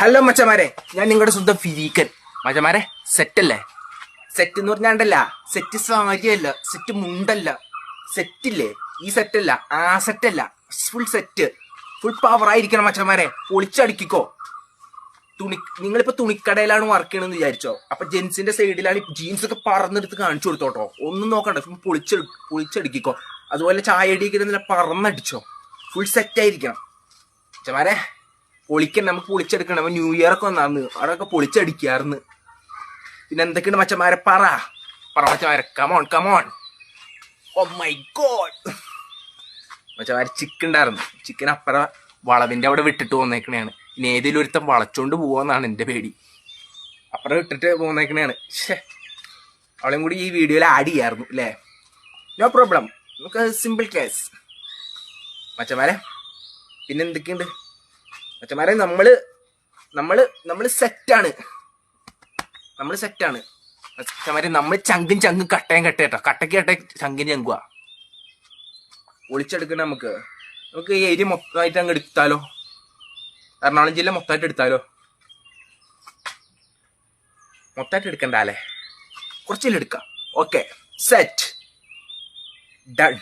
Hello മച്ചമാരെ. ഞാൻ നിങ്ങളുടെ സ്വന്തം ഫിരീക്കൻ. മച്ചമാരെ സെറ്റ് അല്ലേ? സെറ്റ് എന്ന് പറഞ്ഞാണ്ടല്ല സെറ്റ് സാരിയല്ല സെറ്റ് മുണ്ടല്ല. സെറ്റില്ലേ ഈ സെറ്റ് അല്ല ആ സെറ്റ് അല്ല. ഫുൾ സെറ്റ് ഫുൾ പവർ ആയിരിക്കണം മച്ചമാരെ. പൊളിച്ചടിക്കോ തുണി നിങ്ങളിപ്പോ തുണിക്കടയിലാണ് വർക്ക് ചെയ്യണമെന്ന് വിചാരിച്ചോ? അപ്പൊ ജെൻസിന്റെ സൈഡിലാണ് ജീൻസ് ഒക്കെ പറന്നെടുത്ത് കാണിച്ചു കൊടുത്തോട്ടോ. ഒന്നും നോക്കണ്ട ഫുൾ പൊളിച്ചെടു പൊളിച്ചടിക്കോ അതുപോലെ ചായ അടിക്കുന്ന പറന്നടിച്ചോ. ഫുൾ സെറ്റ് ആയിരിക്കണം. ചമാരെ പൊളിക്കൻ നമുക്ക് പൊളിച്ചെടുക്കണം. ന്യൂ ഇയർ ഒക്കെ വന്നാന്ന്. അവിടെയൊക്കെ പൊളിച്ചടിക്കാർന്ന്. പിന്നെ എന്തൊക്കെയുണ്ട് മച്ചന്മാരെ? പറ. പറ മച്ചമാരെ come on come on oh my god മച്ചമാരെ chicken ഉണ്ടായിരുന്നു ചിക്കൻ അപ്പറ വളവിന്റെ അവിടെ വിട്ടിട്ട് പോന്നേക്കണേയാണ്. ഇനി ഏതെങ്കിലും ഒരുത്തം വളച്ചോണ്ട് പോവാന്നാണ് എന്റെ പേടി. അപ്പുറം വിട്ടിട്ട് പോന്നേക്കണേയാണ്. ഷേ അവളെയും കൂടി ഈ വീഡിയോയിൽ ആഡ് ചെയ്യായിരുന്നു അല്ലേ നോ പ്രോബ്ലം നമുക്ക് സിമ്പിൾ കേസ് മച്ചമാരെ പിന്നെ എന്തൊക്കെയുണ്ട്? മച്ചമാരെ നമ്മൾ നമ്മൾ നമ്മൾ സെറ്റാണ് നമ്മൾ സെറ്റാണ് മച്ചമാരെ നമ്മൾ ചങ്കും ചങ്കും കട്ടയും കട്ട കേട്ടോ. കട്ടയ്ക്ക് കട്ട ചങ്കിന് ചങ്കുക ഒളിച്ചെടുക്കണ നമുക്ക്. നമുക്ക് ഈ ഏരിയ മൊത്തമായിട്ട് അങ്ങ് എടുത്താലോ? എറണാകുളം ജില്ല മൊത്തമായിട്ട് എടുത്താലോ? മൊത്തമായിട്ട് എടുക്കണ്ട അല്ലേ? കുറച്ചില്ല എടുക്കാം. Okay set done